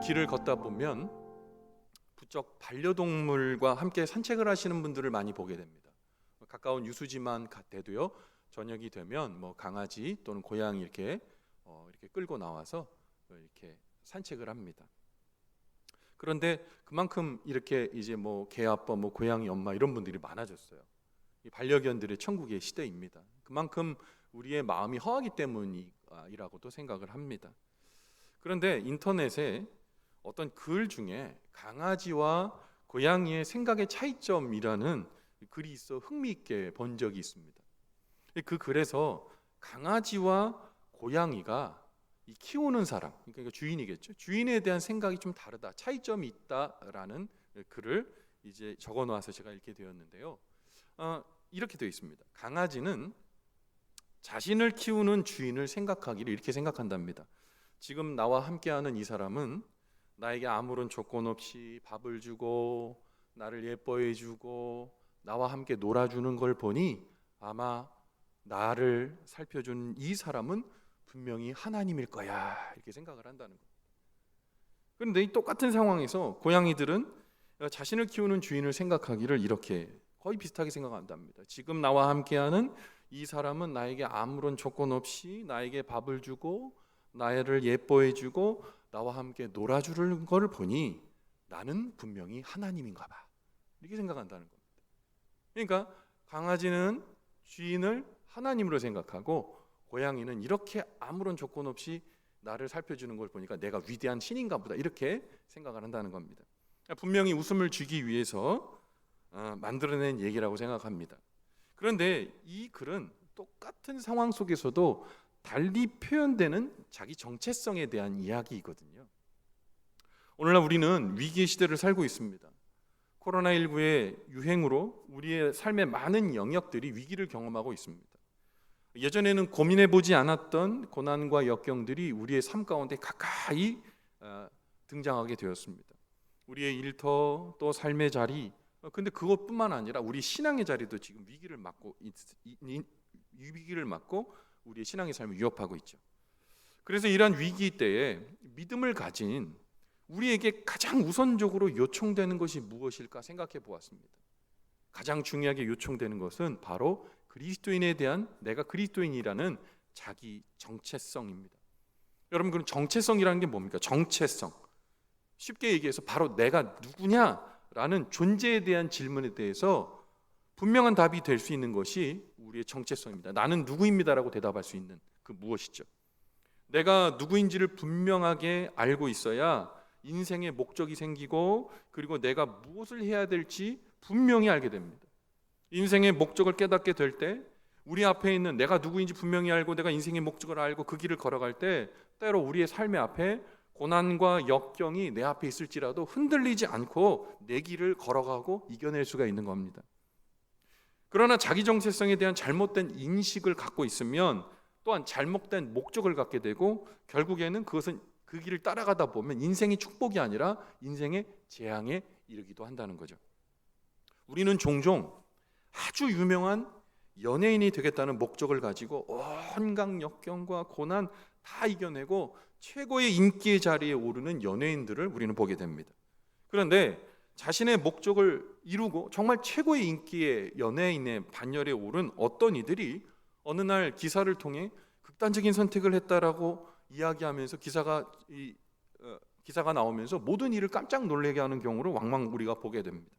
길을 걷다 보면 부쩍 반려동물과 함께 산책을 하시는 분들을 많이 보게 됩니다. 가까운 유수지만 같아도요. 저녁이 되면 뭐 강아지 또는 고양이 이렇게 어, 이렇게 끌고 나와서 이렇게 산책을 합니다. 그런데 그만큼 이렇게 이제 뭐 개 아빠, 뭐 고양이 엄마 이런 분들이 많아졌어요. 이 반려견들의 천국의 시대입니다. 그만큼 우리의 마음이 허하기 때문이라고도 생각을 합니다. 그런데 인터넷에 어떤 글 중에 강아지와 고양이의 생각의 차이점이라는 글이 있어 흥미있게 본 적이 있습니다. 그 글에서 강아지와 고양이가 이 키우는 사람, 그러니까 주인이겠죠. 주인에 대한 생각이 좀 다르다, 차이점이 있다라는 글을 이제 적어 놓아서 제가 읽게 되었는데요. 어, 이렇게 되어 있습니다. 강아지는 자신을 키우는 주인을 생각하기를 이렇게 생각한답니다. 지금 나와 함께하는 이 사람은 나에게 아무런 조건 없이 밥을 주고 나를 예뻐해 주고 나와 함께 놀아주는 걸 보니 아마 나를 살펴주는 이 사람은 분명히 하나님일 거야 이렇게 생각을 한다는 거예요. 그런데 이 똑같은 상황에서 고양이들은 자신을 키우는 주인을 생각하기를 이렇게 거의 비슷하게 생각한답니다. 지금 나와 함께하는 이 사람은 나에게 아무런 조건 없이 나에게 밥을 주고 나를 예뻐해 주고 나와 함께 놀아주는 것을 보니 나는 분명히 하나님인가 봐. 이렇게 생각한다는 겁니다. 그러니까 강아지는 주인을 하나님으로 생각하고 고양이는 이렇게 아무런 조건 없이 나를 살펴주는 걸 보니까 내가 위대한 신인가 보다 이렇게 생각을 한다는 겁니다. 분명히 웃음을 주기 위해서 어, 만들어낸 얘기라고 생각합니다. 그런데 이 글은 똑같은 상황 속에서도 달리 표현되는 자기 정체성에 대한 이야기이거든요. 오늘날 우리는 위기의 시대를 살고 있습니다. 코로나19의 유행으로 우리의 삶의 많은 영역들이 위기를 경험하고 있습니다. 예전에는 고민해 보지 않았던 고난과 역경들이 우리의 삶 가운데 가까이 어, 등장하게 되었습니다. 우리의 일터 또 삶의 자리 어, 근데 그것뿐만 아니라 우리 신앙의 자리도 지금 위기를 맞고 위기를 맞고 우리의 신앙의 삶을 위협하고 있죠. 그래서 이러한 위기 때에 믿음을 가진 우리에게 가장 우선적으로 요청되는 것이 무엇일까 생각해 보았습니다. 가장 중요하게 요청되는 것은 바로 그리스도인에 대한 내가 그리스도인이라는 자기 정체성입니다. 여러분 그럼 정체성이라는 게 뭡니까? 정체성. 쉽게 얘기해서 바로 내가 누구냐라는 존재에 대한 질문에 대해서 분명한 답이 될 수 있는 것이 우리의 정체성입니다. 나는 누구입니다라고 대답할 수 있는 그 무엇이죠? 내가 누구인지를 분명하게 알고 있어야 인생의 목적이 생기고 그리고 내가 무엇을 해야 될지 분명히 알게 됩니다. 인생의 목적을 깨닫게 될 때 우리 앞에 있는 내가 누구인지 분명히 알고 내가 인생의 목적을 알고 그 길을 걸어갈 때 때로 우리의 삶의 앞에 고난과 역경이 내 앞에 있을지라도 흔들리지 않고 내 길을 걸어가고 이겨낼 수가 있는 겁니다. 그러나 자기 정체성에 대한 잘못된 인식을 갖고 있으면 또한 잘못된 목적을 갖게 되고 결국에는 그것은 그 길을 따라가다 보면 인생의 축복이 아니라 인생의 재앙에 이르기도 한다는 거죠. 우리는 종종 아주 유명한 연예인이 되겠다는 목적을 가지고 온갖 역경과 고난 다 이겨내고 최고의 인기의 자리에 오르는 연예인들을 우리는 보게 됩니다. 그런데 자신의 목적을 이루고 정말 최고의 인기의 연예인의 반열에 오른 어떤 이들이 어느 날 기사를 통해 극단적인 선택을 했다라고 이야기하면서 기사가 이 어, 기사가 나오면서 모든 일을 깜짝 놀래게 하는 경우를 왕왕 우리가 보게 됩니다.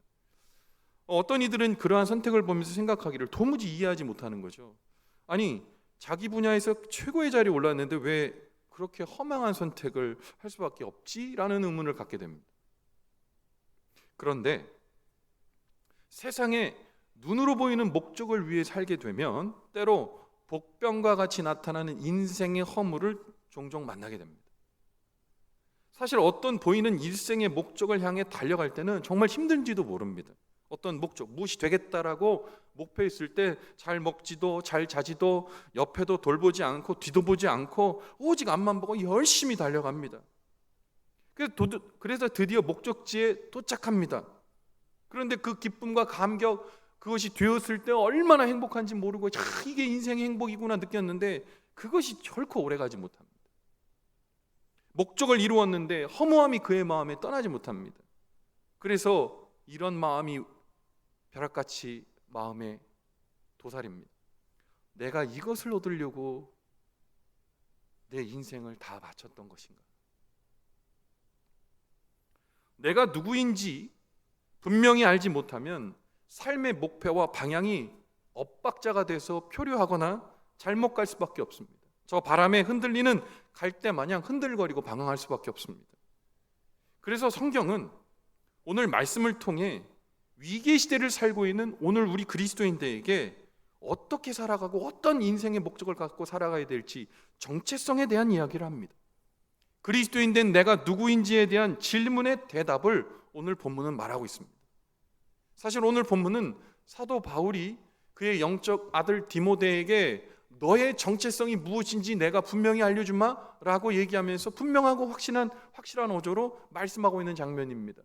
어떤 이들은 그러한 선택을 보면서 생각하기를 도무지 이해하지 못하는 거죠. 아니 자기 분야에서 최고의 자리에 올랐는데 왜 그렇게 허망한 선택을 할 수밖에 없지라는 의문을 갖게 됩니다. 그런데 세상에 눈으로 보이는 목적을 위해 살게 되면 때로 복병과 같이 나타나는 인생의 허물을 종종 만나게 됩니다. 사실 어떤 보이는 일생의 목적을 향해 달려갈 때는 정말 힘든지도 모릅니다. 어떤 목적, 무엇이 되겠다라고 목표 있을 때 잘 먹지도 잘 자지도 옆에도 돌보지 않고 뒤도 보지 않고 오직 앞만 보고 열심히 달려갑니다. 그래서 드디어 목적지에 도착합니다. 그런데 그 기쁨과 감격 그것이 되었을 때 얼마나 행복한지 모르고 자, 이게 인생의 행복이구나 느꼈는데 그것이 결코 오래가지 못합니다. 목적을 이루었는데 허무함이 그의 마음에 떠나지 못합니다. 그래서 이런 마음이 벼락같이 마음에 도살입니다. 내가 이것을 얻으려고 내 인생을 다 바쳤던 것인가? 내가 누구인지 분명히 알지 못하면 삶의 목표와 방향이 엇박자가 돼서 표류하거나 잘못 갈 수밖에 없습니다. 저 바람에 흔들리는 갈대 마냥 흔들거리고 방황할 수밖에 없습니다. 그래서 성경은 오늘 말씀을 통해 위기 시대를 살고 있는 오늘 우리 그리스도인들에게 어떻게 살아가고 어떤 인생의 목적을 갖고 살아가야 될지 정체성에 대한 이야기를 합니다. 그리스도인 된 내가 누구인지에 대한 질문의 대답을 오늘 본문은 말하고 있습니다. 사실 오늘 본문은 사도 바울이 그의 영적 아들 디모데에게 너의 정체성이 무엇인지 내가 분명히 알려주마라고 얘기하면서 분명하고 확신한 확실한 어조로 말씀하고 있는 장면입니다.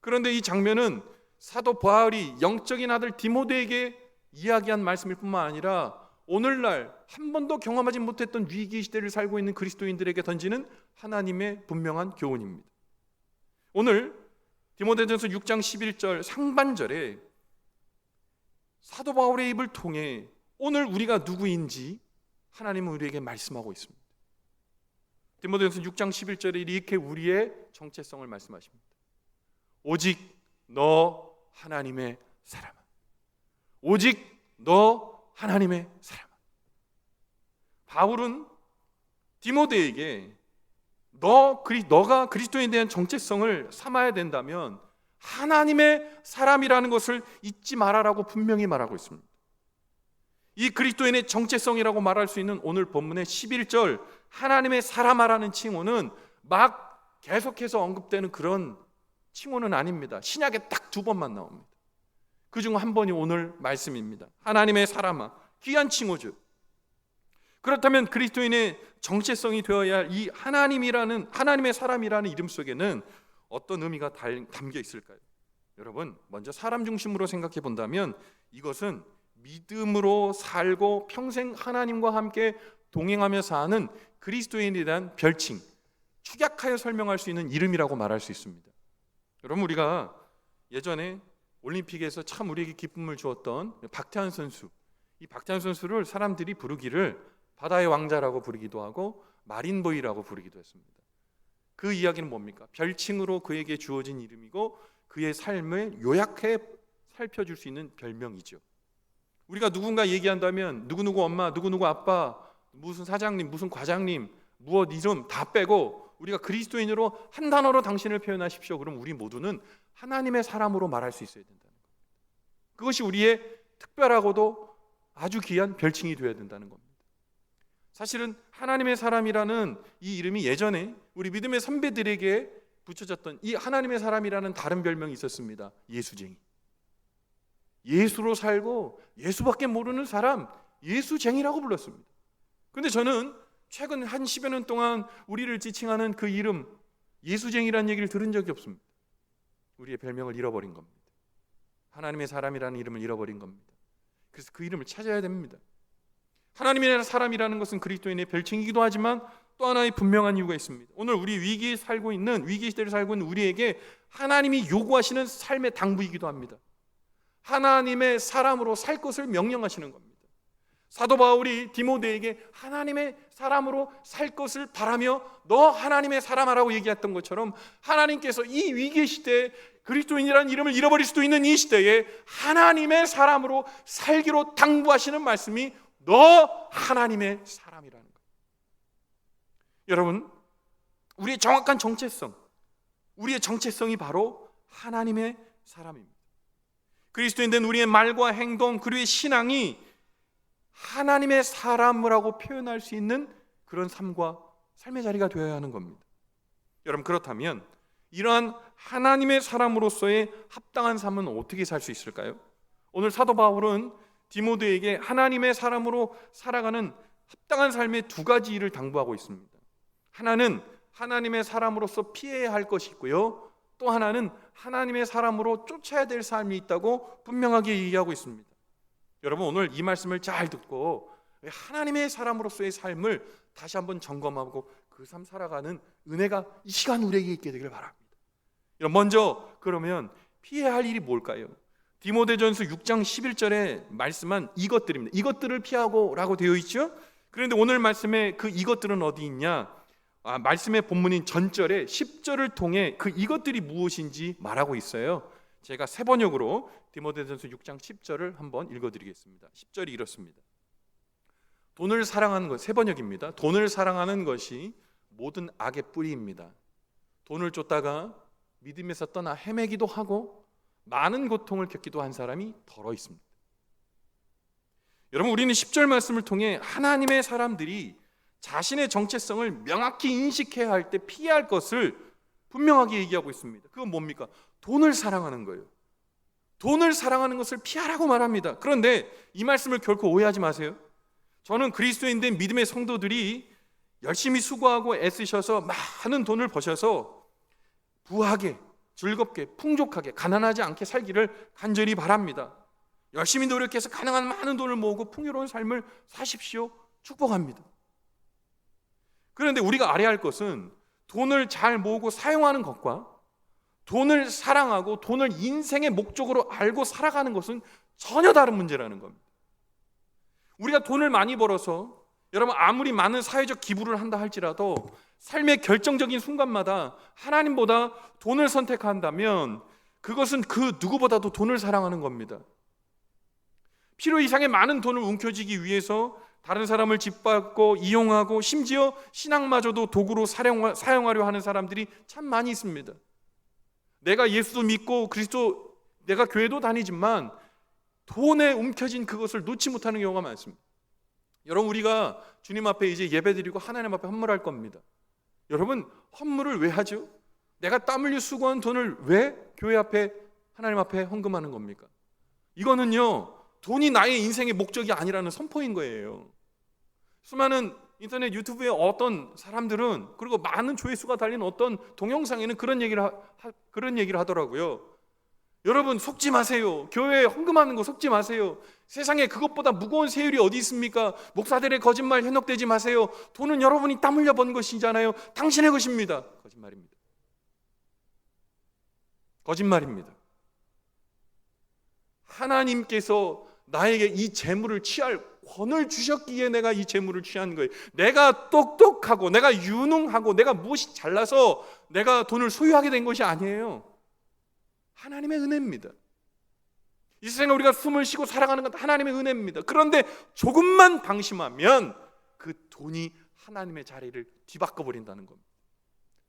그런데 이 장면은 사도 바울이 영적인 아들 디모데에게 이야기한 말씀일 뿐만 아니라 오늘날 한 번도 경험하지 못했던 위기 시대를 살고 있는 그리스도인들에게 던지는 하나님의 분명한 교훈입니다. 오늘 디모데전서 6장 11절 상반절에 사도 바울의 입을 통해 오늘 우리가 누구인지 하나님은 우리에게 말씀하고 있습니다. 디모데전서 6장 11절에 이렇게 우리의 정체성을 말씀하십니다. 오직 너 하나님의 사람아. 오직 너 하나님의 사람아. 바울은 디모데에게 너 그리 너가 그리스도에 대한 정체성을 삼아야 된다면 하나님의 사람이라는 것을 잊지 말아라고 분명히 말하고 있습니다. 이 그리스도인의 정체성이라고 말할 수 있는 오늘 본문의 11절 하나님의 사람아라는 칭호는 막 계속해서 언급되는 그런 칭호는 아닙니다. 신약에 딱 두 번만 나옵니다. 그 중 한 번이 오늘 말씀입니다. 하나님의 사람아 귀한 칭호죠. 그렇다면 그리스도인의 정체성이 되어야 할 이 하나님이라는 하나님의 사람이라는 이름 속에는 어떤 의미가 담겨 있을까요? 여러분, 먼저 사람 중심으로 생각해 본다면 이것은 믿음으로 살고 평생 하나님과 함께 동행하며 사는 그리스도인에 대한 별칭, 축약하여 설명할 수 있는 이름이라고 말할 수 있습니다. 여러분 우리가 예전에 올림픽에서 참 우리에게 기쁨을 주었던 박태환 선수, 이 박태환 선수를 사람들이 부르기를 바다의 왕자라고 부르기도 하고 마린보이라고 부르기도 했습니다. 그 이야기는 뭡니까? 별칭으로 그에게 주어진 이름이고 그의 삶을 요약해 살펴줄 수 있는 별명이죠. 우리가 누군가 얘기한다면 누구누구 엄마, 누구누구 아빠, 무슨 사장님, 무슨 과장님, 무엇 이름 다 빼고 우리가 그리스도인으로 한 단어로 당신을 표현하십시오. 그럼 우리 모두는 하나님의 사람으로 말할 수 있어야 된다는 겁니다. 그것이 우리의 특별하고도 아주 귀한 별칭이 되어야 된다는 겁니다. 사실은 하나님의 사람이라는 이 이름이 예전에 우리 믿음의 선배들에게 붙여졌던 이 하나님의 사람이라는 다른 별명이 있었습니다. 예수쟁이. 예수로 살고 예수밖에 모르는 사람 예수쟁이라고 불렀습니다. 근데 저는 최근 한 10여 년 동안 우리를 지칭하는 그 이름 예수쟁이라는 얘기를 들은 적이 없습니다. 우리의 별명을 잃어버린 겁니다. 하나님의 사람이라는 이름을 잃어버린 겁니다. 그래서 그 이름을 찾아야 됩니다. 하나님의 사람이라는 것은 그리스도인의 별칭이기도 하지만 또 하나의 분명한 이유가 있습니다. 오늘 우리 위기에 살고 있는 위기 시대를 살고 있는 우리에게 하나님이 요구하시는 삶의 당부이기도 합니다. 하나님의 사람으로 살 것을 명령하시는 겁니다. 사도 바울이 디모데에게 하나님의 사람으로 살 것을 바라며 너 하나님의 사람하라고 얘기했던 것처럼 하나님께서 이 위기 시대에 그리스도인이라는 이름을 잃어버릴 수도 있는 이 시대에 하나님의 사람으로 살기로 당부하시는 말씀이 너 하나님의 사람이라는 거예요. 여러분, 우리의 정확한 정체성, 우리의 정체성이 바로 하나님의 사람입니다. 그리스도인 된 우리의 말과 행동, 그리고 신앙이 하나님의 사람이라고 표현할 수 있는 그런 삶과 삶의 자리가 되어야 하는 겁니다. 여러분 그렇다면 이러한 하나님의 사람으로서의 합당한 삶은 어떻게 살 수 있을까요? 오늘 사도 바울은 디모데에게 하나님의 사람으로 살아가는 합당한 삶의 두 가지 일을 당부하고 있습니다. 하나는 하나님의 사람으로서 피해야 할 것이 있고요. 또 하나는 하나님의 사람으로 쫓아야 될 삶이 있다고 분명하게 얘기하고 있습니다. 여러분 오늘 이 말씀을 잘 듣고 하나님의 사람으로서의 삶을 다시 한번 점검하고 그 삶 살아가는 은혜가 이 시간 우리에게 있게 되기를 바랍니다. 먼저 그러면 피해야 할 일이 뭘까요? 디모데전서 6장 11절에 말씀한 이것들입니다. 이것들을 피하고라고 되어 있죠. 그런데 오늘 말씀에 그 이것들은 어디 있냐? 아, 말씀의 본문인 전절에 10절을 통해 그 이것들이 무엇인지 말하고 있어요. 제가 세 번역으로 디모데전서 6장 10절을 한번 읽어드리겠습니다. 10절이 이렇습니다. 돈을 사랑하는 것, 세 번역입니다. 돈을 사랑하는 것이 모든 악의 뿌리입니다. 돈을 쫓다가 믿음에서 떠나 헤매기도 하고 많은 고통을 겪기도 한 사람이 더러 있습니다. 여러분 우리는 10절 말씀을 통해 하나님의 사람들이 자신의 정체성을 명확히 인식해야 할 때 피해야 할 것을 분명하게 얘기하고 있습니다. 그건 뭡니까? 돈을 사랑하는 거예요. 돈을 사랑하는 것을 피하라고 말합니다. 그런데 이 말씀을 결코 오해하지 마세요. 저는 그리스도인된 믿음의 성도들이 열심히 수고하고 애쓰셔서 많은 돈을 버셔서 부하게, 즐겁게, 풍족하게, 가난하지 않게 살기를 간절히 바랍니다. 열심히 노력해서 가능한 많은 돈을 모으고 풍요로운 삶을 사십시오. 축복합니다. 그런데 우리가 알아야 할 것은 돈을 잘 모으고 사용하는 것과 돈을 사랑하고 돈을 인생의 목적으로 알고 살아가는 것은 전혀 다른 문제라는 겁니다. 우리가 돈을 많이 벌어서 여러분 아무리 많은 사회적 기부를 한다 할지라도 삶의 결정적인 순간마다 하나님보다 돈을 선택한다면 그것은 그 누구보다도 돈을 사랑하는 겁니다. 필요 이상의 많은 돈을 움켜쥐기 위해서 다른 사람을 짓밟고 이용하고 심지어 신앙마저도 도구로 사용하려 하는 사람들이 참 많이 있습니다. 내가 예수도 믿고 그리스도 내가 교회도 다니지만 돈에 움켜진 그것을 놓지 못하는 경우가 많습니다. 여러분 우리가 주님 앞에 이제 예배드리고 하나님 앞에 헌물할 겁니다. 여러분 헌물을 왜 하죠? 내가 땀 흘려 수고한 돈을 왜 교회 앞에 하나님 앞에 헌금하는 겁니까? 이거는요 돈이 나의 인생의 목적이 아니라는 선포인 거예요. 수많은 인터넷 유튜브에 어떤 사람들은 그리고 많은 조회수가 달린 어떤 동영상에는 그런 얘기를 하, 그런 얘기를 하더라고요. 여러분 속지 마세요. 교회에 헌금하는 거 속지 마세요. 세상에 그것보다 무거운 세율이 어디 있습니까? 목사들의 거짓말 현혹되지 마세요. 돈은 여러분이 땀 흘려 번 것이잖아요. 당신의 것입니다. 거짓말입니다. 거짓말입니다. 하나님께서 나에게 이 재물을 취할 권을 주셨기에 내가 이 재물을 취한 거예요. 내가 똑똑하고 내가 유능하고 내가 무엇이 잘나서 내가 돈을 소유하게 된 것이 아니에요. 하나님의 은혜입니다. 이 세상에 우리가 숨을 쉬고 살아가는 건 하나님의 은혜입니다. 그런데 조금만 방심하면 그 돈이 하나님의 자리를 뒤바꿔 버린다는 겁니다.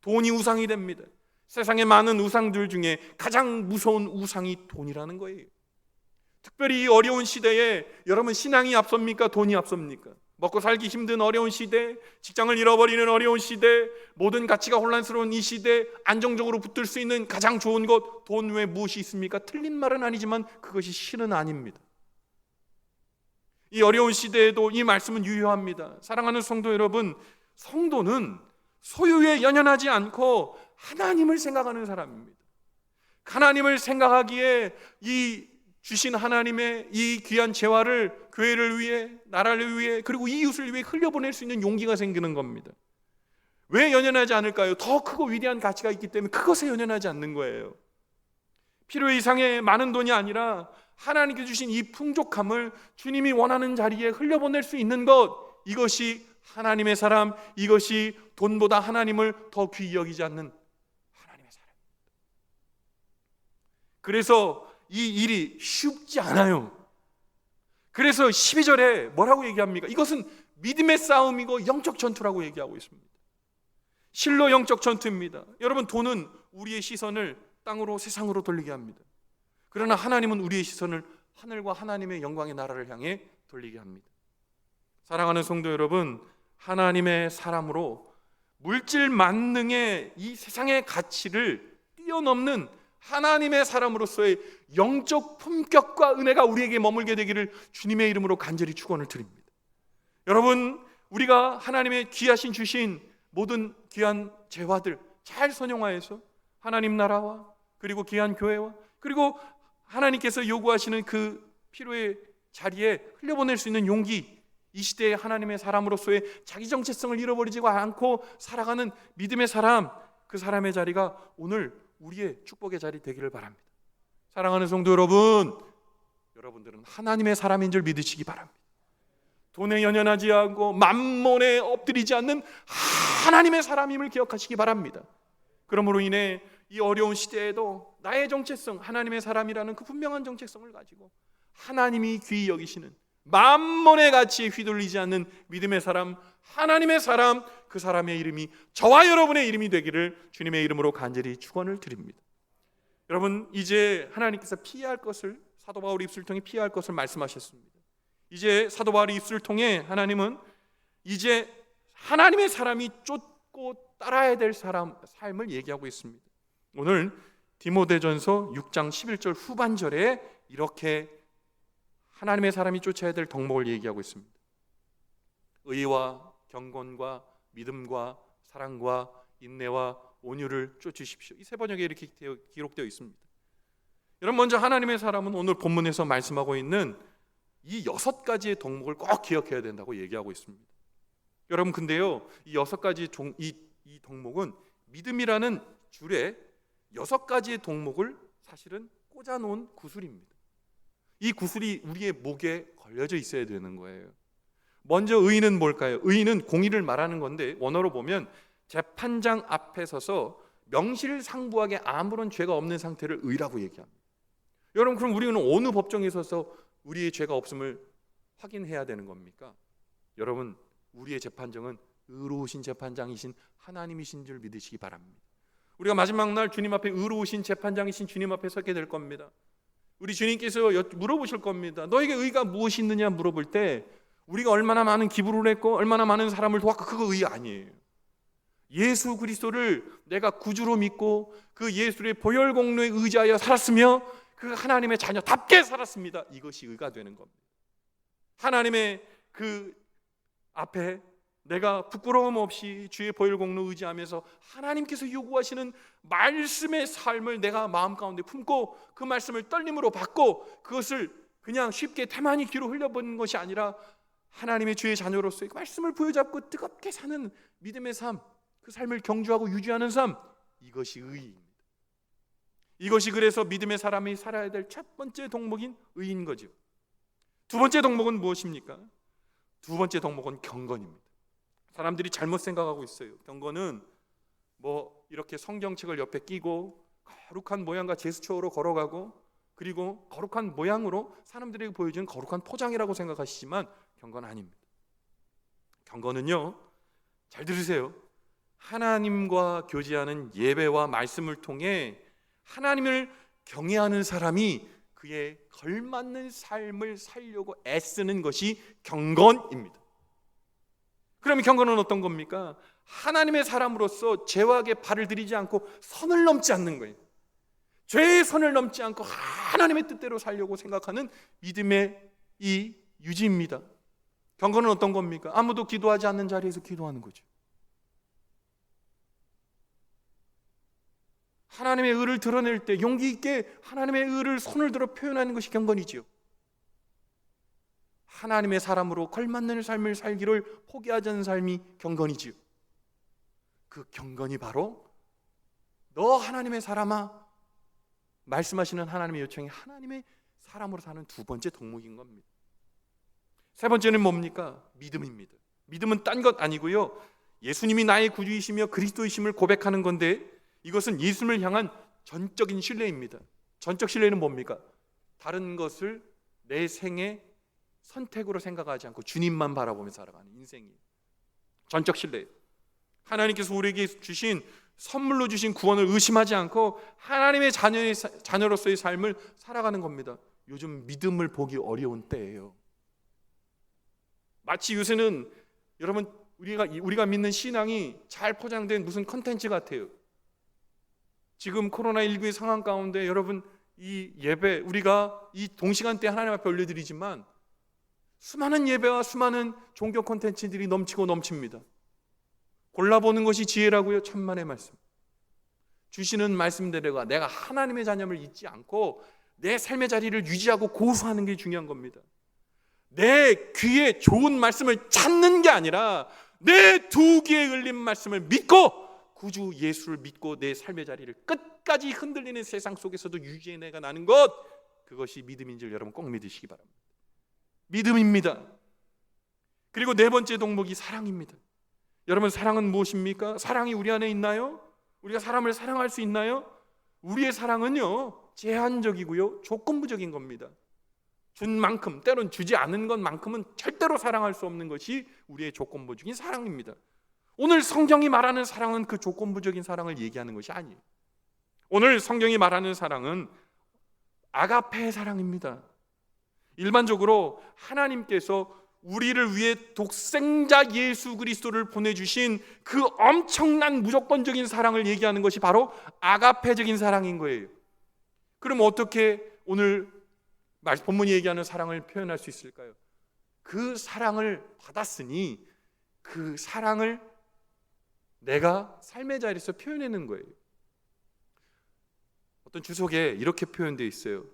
돈이 우상이 됩니다. 세상의 많은 우상들 중에 가장 무서운 우상이 돈이라는 거예요. 특별히 이 어려운 시대에 여러분 신앙이 앞섭니까? 돈이 앞섭니까? 먹고 살기 힘든 어려운 시대, 직장을 잃어버리는 어려운 시대, 모든 가치가 혼란스러운 이 시대, 안정적으로 붙들 수 있는 가장 좋은 것, 돈 외에 무엇이 있습니까? 틀린 말은 아니지만 그것이 실은 아닙니다. 이 어려운 시대에도 이 말씀은 유효합니다. 사랑하는 성도 여러분, 성도는 소유에 연연하지 않고 하나님을 생각하는 사람입니다. 하나님을 생각하기에 이 주신 하나님의 이 귀한 재화를 교회를 위해 나라를 위해 그리고 이웃을 위해 흘려보낼 수 있는 용기가 생기는 겁니다. 왜 연연하지 않을까요? 더 크고 위대한 가치가 있기 때문에 그것에 연연하지 않는 거예요. 필요 이상의 많은 돈이 아니라 하나님께 주신 이 풍족함을 주님이 원하는 자리에 흘려보낼 수 있는 것 이것이 하나님의 사람 이것이 돈보다 하나님을 더 귀히 여기지 않는 하나님의 사람입니다. 그래서 이 일이 쉽지 않아요. 그래서 12절에 뭐라고 얘기합니까? 이것은 믿음의 싸움이고 영적 전투라고 얘기하고 있습니다. 실로 영적 전투입니다. 여러분 돈은 우리의 시선을 땅으로 세상으로 돌리게 합니다. 그러나 하나님은 우리의 시선을 하늘과 하나님의 영광의 나라를 향해 돌리게 합니다. 사랑하는 성도 여러분, 하나님의 사람으로 물질 만능의 이 세상의 가치를 뛰어넘는 하나님의 사람으로서의 영적 품격과 은혜가 우리에게 머물게 되기를 주님의 이름으로 간절히 축원을 드립니다. 여러분, 우리가 하나님의 귀하신 주신 모든 귀한 재화들 잘 선용하여서 하나님 나라와 그리고 귀한 교회와 그리고 하나님께서 요구하시는 그 필요의 자리에 흘려보낼 수 있는 용기 이 시대의 하나님의 사람으로서의 자기 정체성을 잃어버리지 않고 살아가는 믿음의 사람, 그 사람의 자리가 오늘 우리의 축복의 자리 되기를 바랍니다. 사랑하는 성도 여러분, 여러분들은 하나님의 사람인 줄 믿으시기 바랍니다. 돈에 연연하지 않고 만몬에 엎드리지 않는 하나님의 사람임을 기억하시기 바랍니다. 그러므로 인해 이 어려운 시대에도 나의 정체성, 하나님의 사람이라는 그 분명한 정체성을 가지고 하나님이 귀히 여기시는 만몬의 가치에 휘둘리지 않는 믿음의 사람, 하나님의 사람, 그 사람의 이름이 저와 여러분의 이름이 되기를 주님의 이름으로 간절히 축원을 드립니다. 여러분 이제 하나님께서 피해야 할 것을 사도 바울 입술 통해 피해야 할 것을 말씀하셨습니다. 이제 사도 바울의 입술을 통해 하나님은 이제 하나님의 사람이 쫓고 따라야 될 사람 삶을 얘기하고 있습니다. 오늘 디모데전서 6장 11절 후반절에 이렇게 하나님의 사람이 쫓아야 될 덕목을 얘기하고 있습니다. 의와 경건과 믿음과 사랑과 인내와 온유를 쫓으십시오. 이 세 번역에 이렇게 기록되어 있습니다. 여러분 먼저 하나님의 사람은 오늘 본문에서 말씀하고 있는 이 여섯 가지의 덕목을 꼭 기억해야 된다고 얘기하고 있습니다. 여러분 근데요 이 여섯 가지 종, 이, 이 덕목은 믿음이라는 줄에 여섯 가지의 덕목을 사실은 꽂아놓은 구슬입니다. 이 구슬이 우리의 목에 걸려져 있어야 되는 거예요. 먼저 의인은 뭘까요? 의인은 공의를 말하는 건데 원어로 보면 재판장 앞에 서서 명실상부하게 아무런 죄가 없는 상태를 의라고 얘기합니다. 여러분 그럼 우리는 어느 법정에 서서 우리의 죄가 없음을 확인해야 되는 겁니까? 여러분 우리의 재판정은 의로우신 재판장이신 하나님이신 줄 믿으시기 바랍니다. 우리가 마지막 날 주님 앞에 의로우신 재판장이신 주님 앞에 서게 될 겁니다. 우리 주님께서 물어보실 겁니다. 너에게 의가 무엇이 있느냐 물어볼 때 우리가 얼마나 많은 기부를 했고 얼마나 많은 사람을 도왔고 그거 의 아니에요. 예수 그리스도를 내가 구주로 믿고 그 예수의 보혈 공로에 의지하여 살았으며 그 하나님의 자녀답게 살았습니다. 이것이 의가 되는 겁니다. 하나님의 그 앞에 내가 부끄러움 없이 주의 보혈 공로 의지하면서 하나님께서 요구하시는 말씀의 삶을 내가 마음 가운데 품고 그 말씀을 떨림으로 받고 그것을 그냥 쉽게 태만히 귀로 흘려보는 것이 아니라 하나님의 주의 자녀로서의 그 말씀을 부여잡고 뜨겁게 사는 믿음의 삶, 그 삶을 경주하고 유지하는 삶, 이것이 의입니다. 이것이 그래서 믿음의 사람이 살아야 될 첫 번째 덕목인 의인 거죠. 두 번째 덕목은 무엇입니까? 두 번째 덕목은 경건입니다. 사람들이 잘못 생각하고 있어요. 경건은 뭐 이렇게 성경책을 옆에 끼고 거룩한 모양과 제스처로 걸어가고 그리고 거룩한 모양으로 사람들에게 보여주는 거룩한 포장이라고 생각하시지만 경건 아닙니다. 경건은요. 잘 들으세요. 하나님과 교제하는 예배와 말씀을 통해 하나님을 경외하는 사람이 그의 걸맞는 삶을 살려고 애쓰는 것이 경건입니다. 그러면 경건은 어떤 겁니까? 하나님의 사람으로서 죄악에 발을 들이지 않고 선을 넘지 않는 거예요. 죄의 선을 넘지 않고 하나님의 뜻대로 살려고 생각하는 믿음의 이 유지입니다. 경건은 어떤 겁니까? 아무도 기도하지 않는 자리에서 기도하는 거죠. 하나님의 의를 드러낼 때 용기 있게 하나님의 의를 손을 들어 표현하는 것이 경건이지요. 하나님의 사람으로 걸맞는 삶을 살기를 포기하지 않는 삶이 경건이지요. 그 경건이 바로 너 하나님의 사람아 말씀하시는 하나님의 요청이 하나님의 사람으로 사는 두 번째 덕목인 겁니다. 세 번째는 뭡니까? 믿음입니다. 믿음은 딴 것 아니고요. 예수님이 나의 구주이시며 그리스도이심을 고백하는 건데 이것은 예수님을 향한 전적인 신뢰입니다. 전적 신뢰는 뭡니까? 다른 것을 내 생의 선택으로 생각하지 않고 주님만 바라보며 살아가는 인생이 전적 신뢰. 하나님께서 우리에게 주신 선물로 주신 구원을 의심하지 않고 하나님의 자녀의 자녀로서의 삶을 살아가는 겁니다. 요즘 믿음을 보기 어려운 때예요. 마치 요새는 여러분 우리가 우리가 믿는 신앙이 잘 포장된 무슨 컨텐츠 같아요. 지금 코로나 19의 상황 가운데 여러분 이 예배 우리가 이 동시간대 하나님 앞에 올려드리지만 수많은 예배와 수많은 종교 콘텐츠들이 넘치고 넘칩니다. 골라보는 것이 지혜라고요. 천만의 말씀. 주시는 말씀대로가 내가 하나님의 자녀를 잊지 않고 내 삶의 자리를 유지하고 고수하는 게 중요한 겁니다. 내 귀에 좋은 말씀을 찾는 게 아니라 내 두 귀에 열린 말씀을 믿고 구주 예수를 믿고 내 삶의 자리를 끝까지 흔들리는 세상 속에서도 유지해내가 나는 것 그것이 믿음인 줄 여러분 꼭 믿으시기 바랍니다. 믿음입니다. 그리고 네 번째 동목이 사랑입니다. 여러분 사랑은 무엇입니까? 사랑이 우리 안에 있나요? 우리가 사람을 사랑할 수 있나요? 우리의 사랑은요 제한적이고요 조건부적인 겁니다. 준 만큼 때론 주지 않은 것만큼은 절대로 사랑할 수 없는 것이 우리의 조건부적인 사랑입니다. 오늘 성경이 말하는 사랑은 그 조건부적인 사랑을 얘기하는 것이 아니에요. 오늘 성경이 말하는 사랑은 아가페의 사랑입니다. 일반적으로 하나님께서 우리를 위해 독생자 예수 그리스도를 보내주신 그 엄청난 무조건적인 사랑을 얘기하는 것이 바로 아가페적인 사랑인 거예요. 그럼 어떻게 오늘 말- 본문이 얘기하는 사랑을 표현할 수 있을까요? 그 사랑을 받았으니 그 사랑을 내가 삶의 자리에서 표현하는 거예요. 어떤 주석에 이렇게 표현되어 있어요.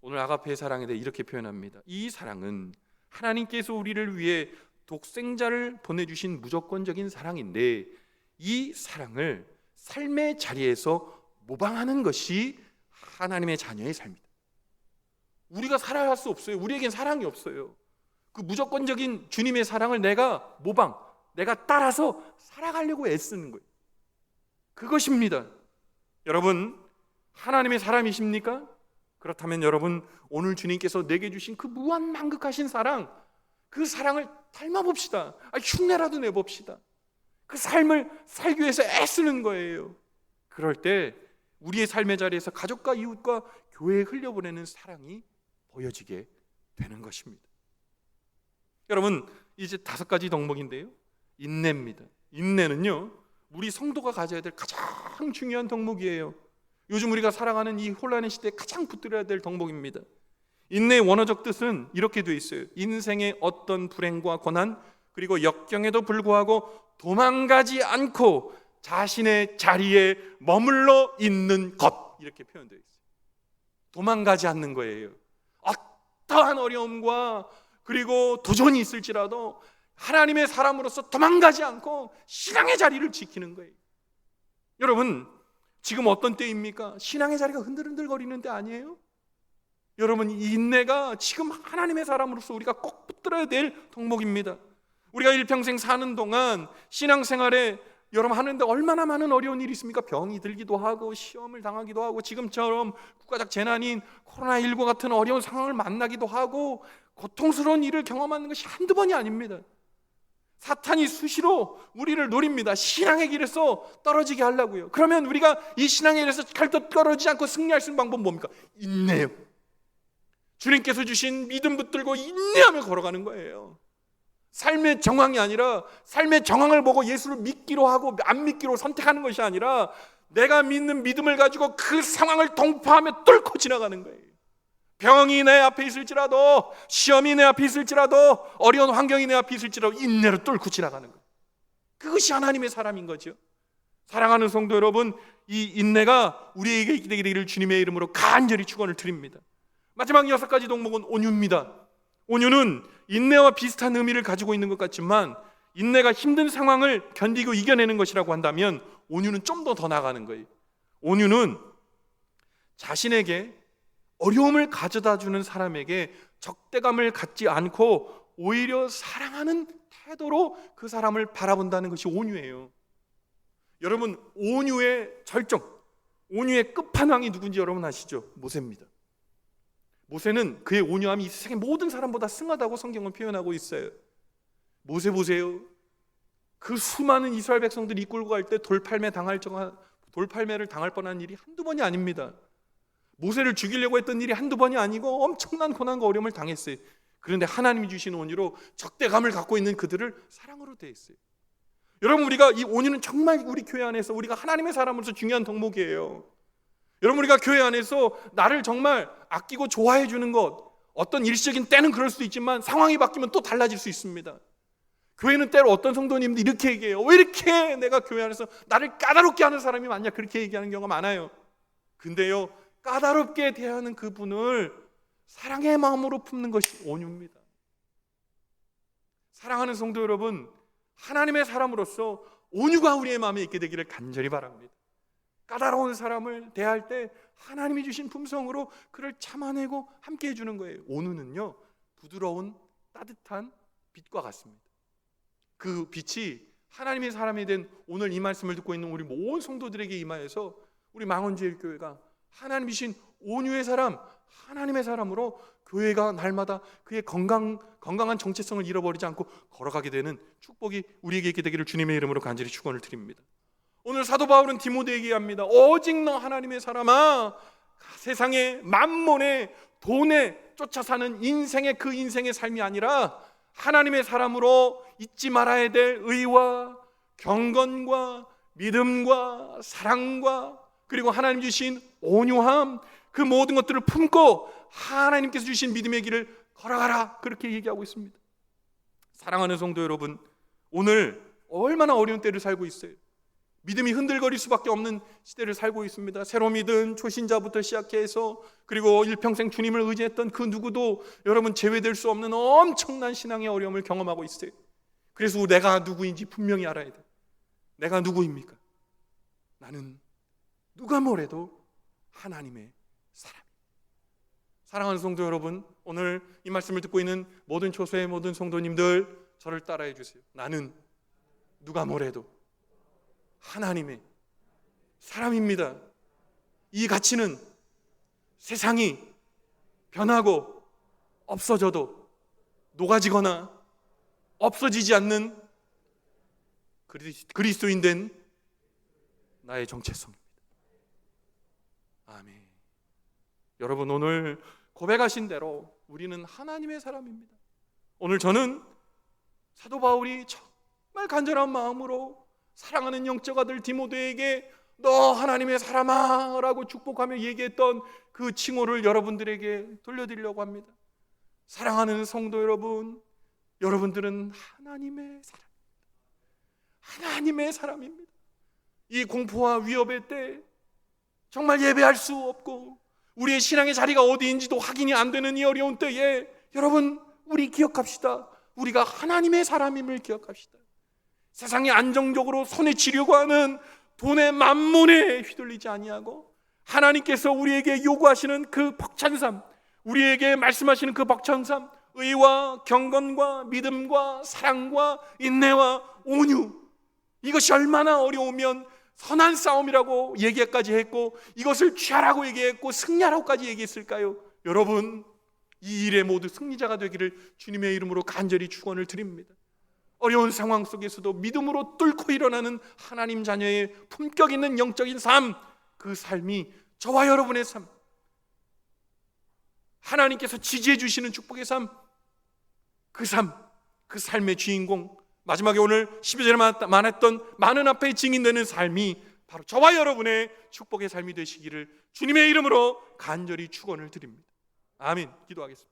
오늘 아가페의 사랑에 대해 이렇게 표현합니다. 이 사랑은 하나님께서 우리를 위해 독생자를 보내주신 무조건적인 사랑인데 이 사랑을 삶의 자리에서 모방하는 것이 하나님의 자녀의 삶이다. 우리가 살아야 할수 없어요. 우리에겐 사랑이 없어요. 그 무조건적인 주님의 사랑을 내가 모방, 내가 따라서 살아가려고 애쓰는 거예요. 그것입니다. 여러분, 하나님의 사람이십니까? 그렇다면 여러분, 오늘 주님께서 내게 주신 그 무한 만극하신 사랑, 그 사랑을 닮아봅시다. 아, 흉내라도 내봅시다. 그 삶을 살기 위해서 애쓰는 거예요. 그럴 때 우리의 삶의 자리에서 가족과 이웃과 교회에 흘려보내는 사랑이 보여지게 되는 것입니다. 여러분, 이제 다섯 가지 덕목인데요. 인내입니다. 인내는요, 우리 성도가 가져야 될 가장 중요한 덕목이에요. 요즘 우리가 살아가는 이 혼란의 시대에 가장 붙들어야 될 덕목입니다. 인내의 원어적 뜻은 이렇게 되어 있어요. 인생의 어떤 불행과 고난 그리고 역경에도 불구하고 도망가지 않고 자신의 자리에 머물러 있는 것 이렇게 표현되어 있어요. 도망가지 않는 거예요. 어떠한 어려움과 그리고 도전이 있을지라도 하나님의 사람으로서 도망가지 않고 신앙의 자리를 지키는 거예요. 여러분, 지금 어떤 때입니까? 신앙의 자리가 흔들흔들거리는 때 아니에요? 여러분, 이 인내가 지금 하나님의 사람으로서 우리가 꼭 붙들어야 될 덕목입니다. 우리가 일평생 사는 동안 신앙생활에 여러분 하는데 얼마나 많은 어려운 일이 있습니까? 병이 들기도 하고 시험을 당하기도 하고 지금처럼 국가적 재난인 코로나19 같은 어려운 상황을 만나기도 하고 고통스러운 일을 경험하는 것이 한두 번이 아닙니다. 사탄이 수시로 우리를 노립니다. 신앙의 길에서 떨어지게 하려고요. 그러면 우리가 이 신앙의 길에서 절대 떨어지지 않고 승리할 수 있는 방법은 뭡니까? 인내요. 주님께서 주신 믿음 붙들고 인내하며 걸어가는 거예요. 삶의 정황이 아니라 삶의 정황을 보고 예수를 믿기로 하고 안 믿기로 선택하는 것이 아니라 내가 믿는 믿음을 가지고 그 상황을 동파하며 뚫고 지나가는 거예요. 병이 내 앞에 있을지라도 시험이 내 앞에 있을지라도 어려운 환경이 내 앞에 있을지라도 인내로 뚫고 지나가는 거예요. 그것이 하나님의 사람인 거죠. 사랑하는 성도 여러분, 이 인내가 우리에게 있게 되기를 주님의 이름으로 간절히 축원을 드립니다. 마지막 여섯 가지 동목은 온유입니다. 온유는 인내와 비슷한 의미를 가지고 있는 것 같지만 인내가 힘든 상황을 견디고 이겨내는 것이라고 한다면 온유는 좀 더 더 나가는 거예요. 온유는 자신에게 어려움을 가져다 주는 사람에게 적대감을 갖지 않고 오히려 사랑하는 태도로 그 사람을 바라본다는 것이 온유예요. 여러분, 온유의 절정, 온유의 끝판왕이 누군지 여러분 아시죠? 모세입니다. 모세는 그의 온유함이 이 세상의 모든 사람보다 승하다고 성경은 표현하고 있어요. 모세 보세요. 그 수많은 이스라엘 백성들이 이끌고 갈 때 돌팔매 당할 정한 돌팔매를 당할 뻔한 일이 한두 번이 아닙니다. 모세를 죽이려고 했던 일이 한두 번이 아니고 엄청난 고난과 어려움을 당했어요. 그런데 하나님이 주신 온유로 적대감을 갖고 있는 그들을 사랑으로 대했어요. 여러분 우리가 이 온유는 정말 우리 교회 안에서 우리가 하나님의 사람으로서 중요한 덕목이에요. 여러분 우리가 교회 안에서 나를 정말 아끼고 좋아해 주는 것 어떤 일시적인 때는 그럴 수도 있지만 상황이 바뀌면 또 달라질 수 있습니다. 교회는 때로 어떤 성도님들 이렇게 얘기해요. 왜 이렇게 내가 교회 안에서 나를 까다롭게 하는 사람이 많냐 그렇게 얘기하는 경우가 많아요. 근데요 까다롭게 대하는 그분을 사랑의 마음으로 품는 것이 온유입니다. 사랑하는 성도 여러분, 하나님의 사람으로서 온유가 우리의 마음에 있게 되기를 간절히 바랍니다. 까다로운 사람을 대할 때 하나님이 주신 품성으로 그를 참아내고 함께 해주는 거예요. 온유는요, 부드러운 따뜻한 빛과 같습니다. 그 빛이 하나님의 사람이 된 오늘 이 말씀을 듣고 있는 우리 모든 성도들에게 임하여서 우리 망원제일교회가 하나님이신 온유의 사람, 하나님의 사람으로 교회가 날마다 그의 건강 건강한 정체성을 잃어버리지 않고 걸어가게 되는 축복이 우리에게 있게 되기를 주님의 이름으로 간절히 축원을 드립니다. 오늘 사도 바울은 디모데에게 합니다. 오직 너 하나님의 사람아 세상의 만몬의 돈에 쫓아 사는 인생의 그 인생의 삶이 아니라 하나님의 사람으로 잊지 말아야 될 의와 경건과 믿음과 사랑과 그리고 하나님 주신 온유함 그 모든 것들을 품고 하나님께서 주신 믿음의 길을 걸어가라 그렇게 얘기하고 있습니다. 사랑하는 성도 여러분, 오늘 얼마나 어려운 때를 살고 있어요. 믿음이 흔들거릴 수밖에 없는 시대를 살고 있습니다. 새로 믿은 초신자부터 시작해서 그리고 일평생 주님을 의지했던 그 누구도 여러분 제외될 수 없는 엄청난 신앙의 어려움을 경험하고 있어요. 그래서 내가 누구인지 분명히 알아야 돼. 내가 누구입니까? 나는 누가 뭐래도 하나님의 사람. 사랑하는 성도 여러분, 오늘 이 말씀을 듣고 있는 모든 초소의 모든 성도님들 저를 따라해 주세요. 나는 누가 뭐래도 하나님의 사람입니다. 이 가치는 세상이 변하고 없어져도 녹아지거나 없어지지 않는 그리스- 그리스도인 된 나의 정체성입니다. 아멘. 여러분 오늘 고백하신 대로 우리는 하나님의 사람입니다. 오늘 저는 사도 바울이 정말 간절한 마음으로 사랑하는 영적 아들 디모데에게 너 하나님의 사람아라고 축복하며 얘기했던 그 칭호를 여러분들에게 돌려드리려고 합니다. 사랑하는 성도 여러분, 여러분들은 하나님의 사람, 하나님의 사람입니다. 이 공포와 위협의 때 정말 예배할 수 없고 우리의 신앙의 자리가 어디인지도 확인이 안 되는 이 어려운 때에 여러분 우리 기억합시다. 우리가 하나님의 사람임을 기억합시다. 세상에 안정적으로 손에 쥐려고 하는 돈의 만문에 휘둘리지 아니하고 하나님께서 우리에게 요구하시는 그 벅찬 삶, 우리에게 말씀하시는 그 벅찬 삶, 의와 경건과 믿음과 사랑과 인내와 온유 이것이 얼마나 어려우면 선한 싸움이라고 얘기까지 했고 이것을 취하라고 얘기했고 승리하라고까지 얘기했을까요? 여러분 이 일에 모두 승리자가 되기를 주님의 이름으로 간절히 축원을 드립니다. 어려운 상황 속에서도 믿음으로 뚫고 일어나는 하나님 자녀의 품격 있는 영적인 삶, 그 삶이 저와 여러분의 삶, 하나님께서 지지해 주시는 축복의 삶, 그 삶, 그 삶의 주인공, 마지막에 오늘 12절에 말했던 많은 앞에 증인되는 삶이 바로 저와 여러분의 축복의 삶이 되시기를 주님의 이름으로 간절히 축원을 드립니다. 아멘. 기도하겠습니다.